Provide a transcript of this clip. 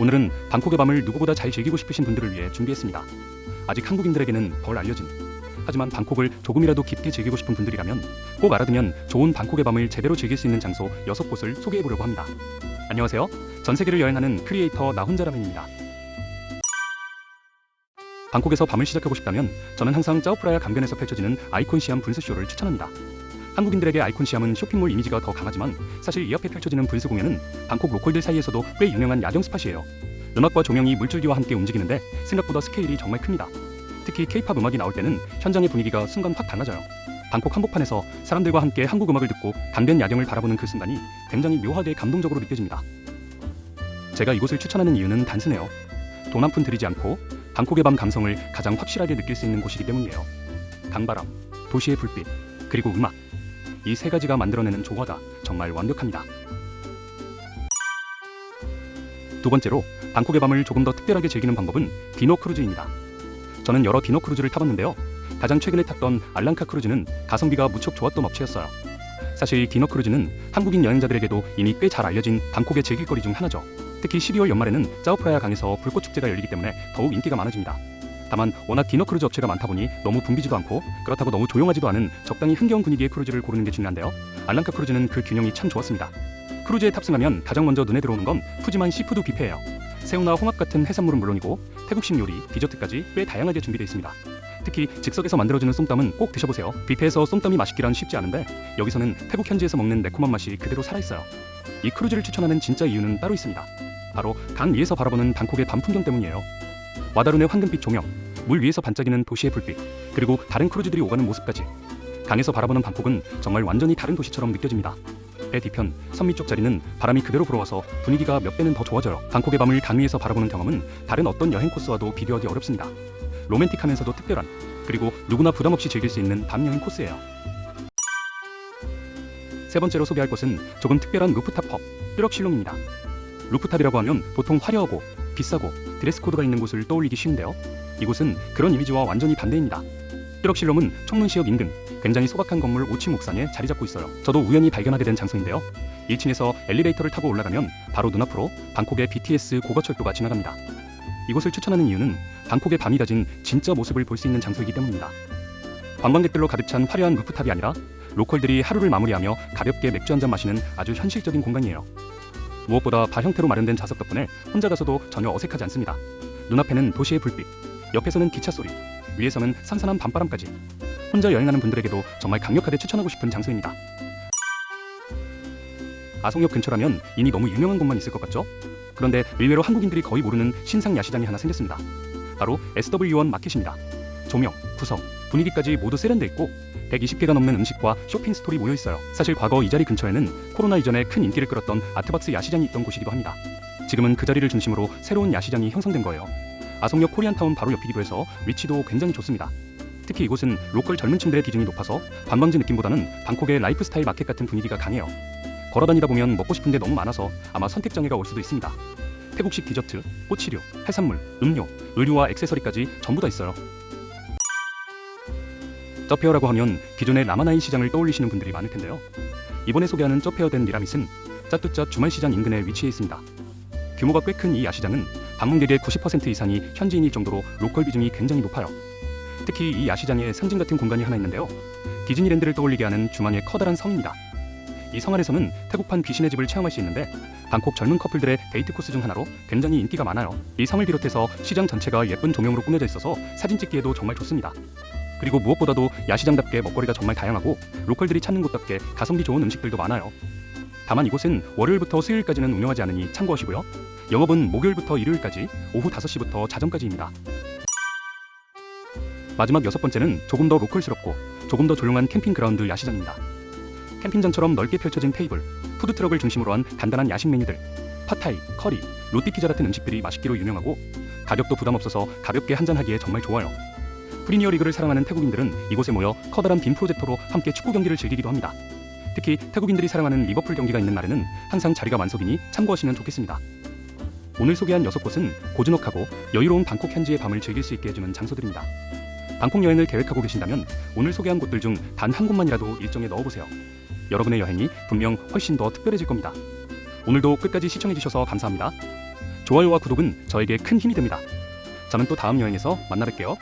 오늘은 방콕의 밤을 누구보다 잘 즐기고 싶으신 분들을 위해 준비했습니다. 아직 한국인들에게는 덜 알려진 하지만 방콕을 조금이라도 깊게 즐기고 싶은 분들이라면 꼭 알아두면 좋은 방콕의 밤을 제대로 즐길 수 있는 장소 6곳을 소개해 보려고 합니다. 안녕하세요. 전 세계를 여행하는 크리에이터 나 혼자 라면입니다. 방콕에서 밤을 시작하고 싶다면 저는 항상 짜오프라야 강변에서 펼쳐지는 아이콘 시암 분수쇼를 추천합니다. 한국인들에게 아이콘 시암은 쇼핑몰 이미지가 더 강하지만 사실 이 앞에 펼쳐지는 분수 공연은 방콕 로컬들 사이에서도 꽤 유명한 야경 스팟이에요. 음악과 조명이 물줄기와 함께 움직이는데 생각보다 스케일이 정말 큽니다. 특히 케이팝 음악이 나올 때는 현장의 분위기가 순간 확 달라져요. 방콕 한복판에서 사람들과 함께 한국 음악을 듣고 강변 야경을 바라보는 그 순간이 굉장히 묘하게 감동적으로 느껴집니다. 제가 이곳을 추천하는 이유는 단순해요. 돈 한 푼 들이지 않고 방콕의 밤 감성을 가장 확실하게 느낄 수 있는 곳이기 때문이에요. 강바람, 도시의 불빛, 그리고 음악. 이 세 가지가 만들어내는 조화가 정말 완벽합니다. 두 번째로 방콕의 밤을 조금 더 특별하게 즐기는 방법은 디노 크루즈입니다. 저는 여러 디노 크루즈를 타봤는데요. 가장 최근에 탔던 알랑카 크루즈는 가성비가 무척 좋았던 업체였어요. 사실 디노 크루즈는 한국인 여행자들에게도 이미 꽤 잘 알려진 방콕의 즐길거리 중 하나죠. 특히 12월 연말에는 짜오프라야 강에서 불꽃 축제가 열리기 때문에 더욱 인기가 많아집니다. 다만 워낙 디너 크루즈 업체가 많다 보니 너무 붐비지도 않고 그렇다고 너무 조용하지도 않은 적당히 흥겨운 분위기의 크루즈를 고르는 게 중요한데요. 알랑카 크루즈는 그 균형이 참 좋았습니다. 크루즈에 탑승하면 가장 먼저 눈에 들어오는 건 푸짐한 시푸드 뷔페예요. 새우나 홍합 같은 해산물은 물론이고 태국식 요리, 디저트까지 꽤 다양하게 준비되어 있습니다. 특히 즉석에서 만들어주는 쏨땀은 꼭 드셔보세요. 뷔페에서 쏨땀이 맛있기란 쉽지 않은데 여기서는 태국 현지에서 먹는 매콤한 맛이 그대로 살아있어요. 이 크루즈를 추천하는 진짜 이유는 따로 있습니다. 바로 강 위에서 바라보는 방콕의 밤 풍경 때문이에요. 와다룬의 황금빛 조명, 물 위에서 반짝이는 도시의 불빛, 그리고 다른 크루즈들이 오가는 모습까지 강에서 바라보는 방콕은 정말 완전히 다른 도시처럼 느껴집니다. 배 뒤편 선미 쪽 자리는 바람이 그대로 불어와서 분위기가 몇 배는 더 좋아져요. 방콕의 밤을 강 위에서 바라보는 경험은 다른 어떤 여행 코스와도 비교하기 어렵습니다. 로맨틱하면서도 특별한 그리고 누구나 부담 없이 즐길 수 있는 밤 여행 코스예요. 세 번째로 소개할 곳은 조금 특별한 루프탑 펍 뾰럭실롱입니다. 루프탑이라고 하면 보통 화려하고 비싸고 드레스 코드가 있는 곳을 떠올리기 쉬운데요. 이곳은 그런 이미지와 완전히 반대입니다. 뾰럭실롬은 청문시역 인근 굉장히 소박한 건물 5층 옥상에 자리 잡고 있어요. 저도 우연히 발견하게 된 장소인데요. 1층에서 엘리베이터를 타고 올라가면 바로 눈앞으로 방콕의 BTS 고가철도가 지나갑니다. 이곳을 추천하는 이유는 방콕의 밤이 가진 진짜 모습을 볼 수 있는 장소이기 때문입니다. 관광객들로 가득 찬 화려한 루프탑이 아니라 로컬들이 하루를 마무리하며 가볍게 맥주 한 잔 마시는 아주 현실적인 공간이에요. 무엇보다 바 형태로 마련된 좌석 덕분에 혼자 가서도 전혀 어색하지 않습니다. 눈앞에는 도시의 불빛, 옆에서는 기차 소리, 위에서는 선선한 밤바람까지 혼자 여행하는 분들에게도 정말 강력하게 추천하고 싶은 장소입니다. 아송역 근처라면 이미 너무 유명한 곳만 있을 것 같죠? 그런데 의외로 한국인들이 거의 모르는 신상 야시장이 하나 생겼습니다. 바로 SW1 마켓입니다. 조명, 구성, 분위기까지 모두 세련돼 있고 120개가 넘는 음식과 쇼핑 스토리 모여 있어요. 사실 과거 이 자리 근처에는 코로나 이전에 큰 인기를 끌었던 아트박스 야시장이 있던 곳이기도 합니다. 지금은 그 자리를 중심으로 새로운 야시장이 형성된 거예요. 아송역 코리안타운 바로 옆이기도 해서 위치도 굉장히 좋습니다. 특히 이곳은 로컬 젊은 층들의 기준이 높아서 관광지 느낌보다는 방콕의 라이프 스타일 마켓 같은 분위기가 강해요. 걸어다니다 보면 먹고 싶은 게 너무 많아서 아마 선택 장애가 올 수도 있습니다. 태국식 디저트, 꼬치류, 해산물, 음료, 의류와 액세서리까지 전부 다 있어요. 쩌페어라고 하면 기존의 라마나인 시장을 떠올리시는 분들이 많을 텐데요. 이번에 소개하는 쩌페어된 미라밋은 짜뚜짜 주말 시장 인근에 위치해 있습니다. 규모가 꽤 큰 이 야시장은 방문객의 90% 이상이 현지인일 정도로 로컬 비중이 굉장히 높아요. 특히 이 야시장에 상징 같은 공간이 하나 있는데요. 디즈니랜드를 떠올리게 하는 중앙의 커다란 성입니다. 이 성 안에서는 태국판 귀신의 집을 체험할 수 있는데 방콕 젊은 커플들의 데이트 코스 중 하나로 굉장히 인기가 많아요. 이 성을 비롯해서 시장 전체가 예쁜 조명으로 꾸며져 있어서 사진 찍기에도 정말 좋습니다. 그리고 무엇보다도 야시장답게 먹거리가 정말 다양하고 로컬들이 찾는 곳답게 가성비 좋은 음식들도 많아요. 다만 이곳은 월요일부터 수요일까지는 운영하지 않으니 참고하시고요. 영업은 목요일부터 일요일까지 오후 5시부터 자정까지입니다. 마지막 여섯 번째는 조금 더 로컬스럽고 조금 더 조용한 캠핑 그라운드 야시장입니다. 캠핑장처럼 넓게 펼쳐진 테이블, 푸드트럭을 중심으로 한 간단한 야식 메뉴들, 팟타이, 커리, 로티피자 같은 음식들이 맛있기로 유명하고 가격도 부담 없어서 가볍게 한잔하기에 정말 좋아요. 프리미어 리그를 사랑하는 태국인들은 이곳에 모여 커다란 빔 프로젝터로 함께 축구 경기를 즐기기도 합니다. 특히 태국인들이 사랑하는 리버풀 경기가 있는 날에는 항상 자리가 만석이니 참고하시면 좋겠습니다. 오늘 소개한 여섯 곳은 고즈넉하고 여유로운 방콕 현지의 밤을 즐길 수 있게 해주는 장소들입니다. 방콕 여행을 계획하고 계신다면 오늘 소개한 곳들 중 단 한 곳만이라도 일정에 넣어보세요. 여러분의 여행이 분명 훨씬 더 특별해질 겁니다. 오늘도 끝까지 시청해주셔서 감사합니다. 좋아요와 구독은 저에게 큰 힘이 됩니다. 저는 또 다음 여행에서 만나 뵐게요.